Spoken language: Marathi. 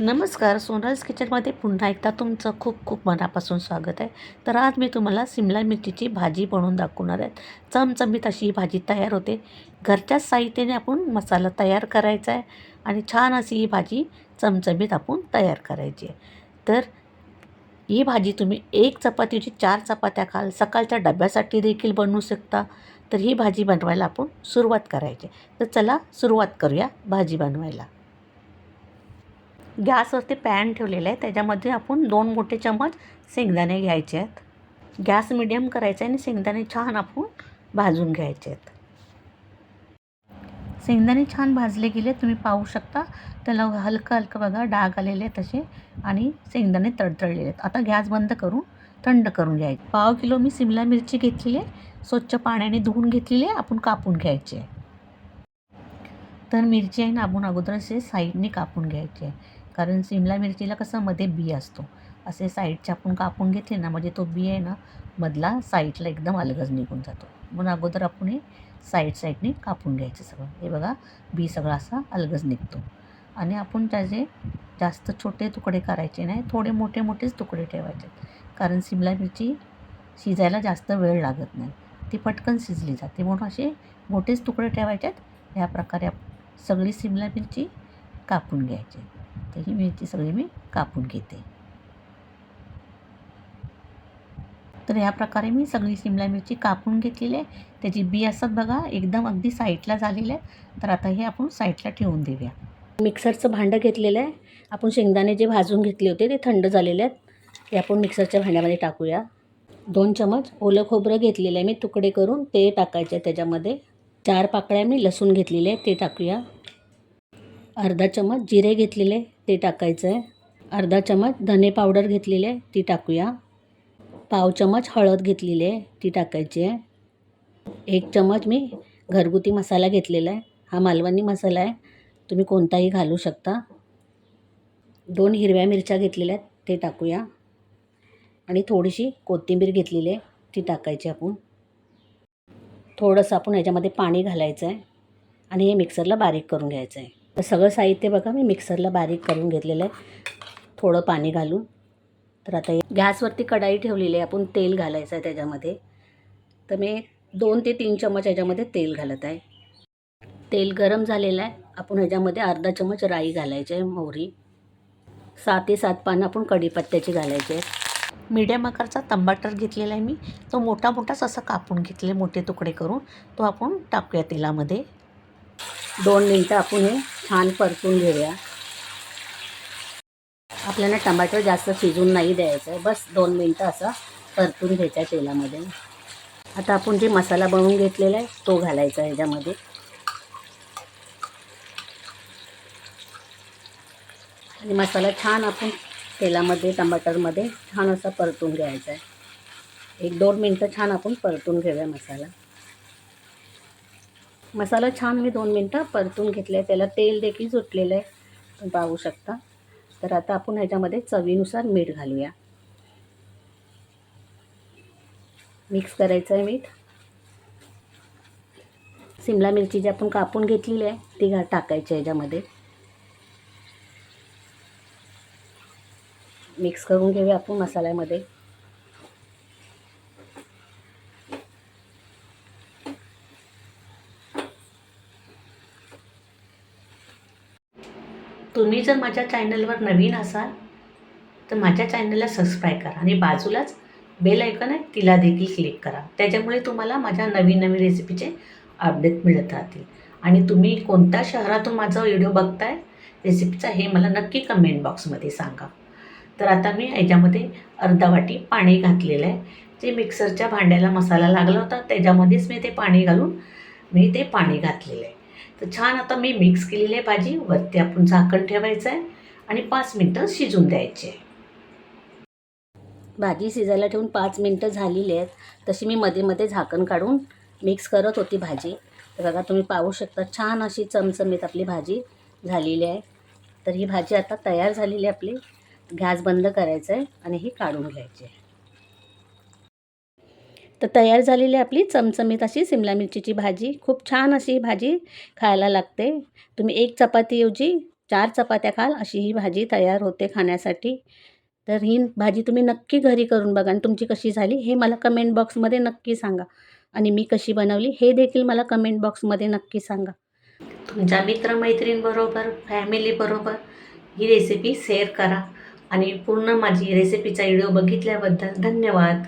नमस्कार सोनराज किचनमध्ये पुन्हा एकदा तुमचं खूप खूप मनापासून स्वागत आहे. तर आज मी तुम्हाला सिमला मिरचीची भाजी बनवून दाखवणार आहे. चमचमीत अशी ही भाजी तयार होते. घरच्याच साहित्याने आपण मसाला तयार करायचा आहे आणि छान अशी ही भाजी चमचमीत आपण तयार करायची आहे. तर ही भाजी तुम्ही एक चपातीची चार चपात्या खाल सकाळच्या डब्यासाठी देखील बनवू शकता. तर ही भाजी बनवायला आपण सुरुवात करायची तर चला सुरुवात करूया भाजी बनवायला. गॅसवरती पॅन ठेवलेलं आहे. त्याच्यामध्ये आपण दोन मोठे चम्मच शेंगदाणे घ्यायचे आहेत. गॅस मिडियम करायचा आहे आणि शेंगदाणे छान आपण भाजून घ्यायचे आहेत. शेंगदाणे छान भाजले गेले तुम्ही पाहू शकता. त्याला हलकं हलकं बघा डाग आलेले आहेत तसे आणि शेंगदाणे तडतडलेले आहेत. आता गॅस बंद करून थंड करून घ्यायचे. पाव किलो मी सिमला मिरची घेतलेली आहे. स्वच्छ पाण्याने धुवून घेतलेली आहे. आपण कापून घ्यायची आहे. तर मिरची आहे ना आपण अगोदर असे साईडने कापून घ्यायची आहे. कारण सिमला मिरचीला कसं मध्ये बी असतो. असे साईडचे आपण कापून घेतले ना म्हणजे तो बी आहे ना मधला साईडला एकदम अलगज निघून जातो. म्हणून अगोदर आपण हे साईड साईडने कापून घ्यायचं सगळं. हे बघा बी सगळा असा अलगज निघतो. आणि आपण त्याचे जास्त छोटे तुकडे करायचे नाही थोडे मोठे मोठेच तुकडे ठेवायचे. कारण सिमला मिरची शिजायला जास्त वेळ लागत नाही. ती पटकन शिजली जाते. म्हणून असे मोठेच तुकडे ठेवायचे आहेत ह्या प्रकारे आप सगळी सिमला मिरची कापून घ्यायची. तर ही मिरची सगळी मी कापून घेते. तर ह्या प्रकारे मी सगळी शिमला मिरची कापून घेतलेली आहे. त्याची बी असतात बघा एकदम अगदी साईडला झालेली आहे. तर आता हे आपण साईडला ठेवून देऊया. मिक्सरचं भांडं घेतलेलं आहे. आपण शेंगदाणे जे भाजून घेतले होते ते थंड झालेले आहेत. ते आपण मिक्सरच्या भांड्यामध्ये टाकूया. दोन चमच ओलं खोबरं घेतलेलं आहे मी तुकडे करून ते टाकायचे त्याच्यामध्ये. चार पाकळ्या मी लसूण घेतलेले आहे ते टाकूया. अर्धा चमच जिरे घेतलेले. ते टाकायचं आहे अर्धा चमच धने पावडर घेतलेली आहे ती टाकूया. पाव चमच हळद घेतलेली आहे ती टाकायची आहे. एक चमच मी घरगुती मसाला घेतलेला आहे. हा मालवणी मसाला आहे. तुम्ही कोणताही घालू शकता. दोन हिरव्या मिरच्या घेतलेल्या आहेत ते टाकूया. आणि थोडीशी कोथिंबीर घेतलेली आहे ती टाकायची आपण. थोडंसं आपण याच्यामध्ये पाणी घालायचं आहे आणि हे मिक्सरला बारीक करून घ्यायचं आहे सगळं साहित्य बघा मी मिक्सरला बारीक करून घेतलेलं आहे. थोडं पाणी घालून. तर आता गॅसवरती कढाई ठेवलेली आहे आपण तेल घालायचं आहे त्याच्यामध्ये. तर मी दोन ते तीन चमच याच्यामध्ये तेल घालत आहे. तेल गरम झालेलं आहे. आपण ह्याच्यामध्ये अर्धा चमच राई घालायची आहे मोहरी. सात ते सात पानं आपण कढीपत्त्याची घालायची आहे. मीडियम आकारचा तंबाटर घेतलेला आहे मी. तो मोठा मोठाच असा कापून घेतले मोठे तुकडे करून. तो आपण टाकूया तेलामध्ये. दोन मिनटं आपण हे छान परतून घेऊया. आपल्याला टमाटर जास्त शिजून नाही द्यायचं आहे. बस दोन मिनटं असं परतून घ्यायचं तेलामध्ये. आता आपण जे मसाला बनवून घेतलेला आहे तो घालायचा ह्याच्यामध्ये. आणि मसाला छान आपण तेलामध्ये टमाटरमध्ये छान असा परतून घ्यायचा आहे. एक दोन मिनटं छान आपण परतून घेऊया मसाला. मसाला छान मी दोन मिनटं परतून घेतलं आहे त्याला तेल देखील सुटलेलं आहे. तुम्ही पाहू शकता. तर आता आपण ह्याच्यामध्ये चवीनुसार मीठ घालूया. मिक्स करायचं आहे मीठ. सिमला मिरची जी आपण कापून घेतलेली आहे ती घा टाकायची ह्याच्यामध्ये. मिक्स करून घेऊया आपण मसाल्यामध्ये. तुम्ही जर माझ्या चॅनलवर नवीन असाल तर माझ्या चॅनलला सबस्क्राईब करा आणि बाजूलाच बेल ऐकन आहे तिला देखील क्लिक करा. त्याच्यामुळे तुम्हाला माझ्या नवीन नवीन रेसिपीचे अपडेट मिळत राहतील. आणि तुम्ही कोणत्या शहरातून माझा व्हिडिओ बघताय रेसिपीचा हे मला नक्की कमेंट बॉक्समध्ये सांगा. तर आता मी याच्यामध्ये अर्धा वाटी पाणी घातलेलं आहे. जे मिक्सरच्या भांड्याला मसाला लागला होता त्याच्यामध्येच मी ते पाणी घालून मी ते पाणी घातलेलं आहे. तर छान आता मी मिक्स केलेली आहे भाजी. वरती आपण झाकण ठेवायचं आहे आणि पाच मिनटं शिजून द्यायचे. भाजी शिजायला ठेवून पाच मिनटं झालेली आहेत. तशी मी मध्ये मध्ये झाकण काढून मिक्स करत होती भाजी. तर बघा तुम्ही पाहू शकता छान अशी चमचमीत आपली भाजी झालेली आहे. तर ही भाजी आता तयार झालेली आहे आपली. गॅस बंद करायचं आहे आणि ही काढून घ्यायची आहे. तर तयार झालेली आपली चमचमीत अशी सिमला मिरचीची भाजी. खूप छान अशी भाजी खायला लागते. तुम्ही एक चपातीऐवजी चार चपात्या खाल अशी ही भाजी तयार होते खाण्यासाठी. तर ही भाजी तुम्ही नक्की घरी करून बघा आणि तुमची कशी झाली हे मला कमेंट बॉक्समध्ये नक्की सांगा. आणि मी कशी बनवली हे देखील मला कमेंट बॉक्समध्ये नक्की सांगा. तुमच्या मित्रमैत्रीणबरोबर फॅमिलीबरोबर ही रेसिपी शेअर करा. आणि पूर्ण माझी रेसिपीचा व्हिडिओ बघितल्याबद्दल धन्यवाद.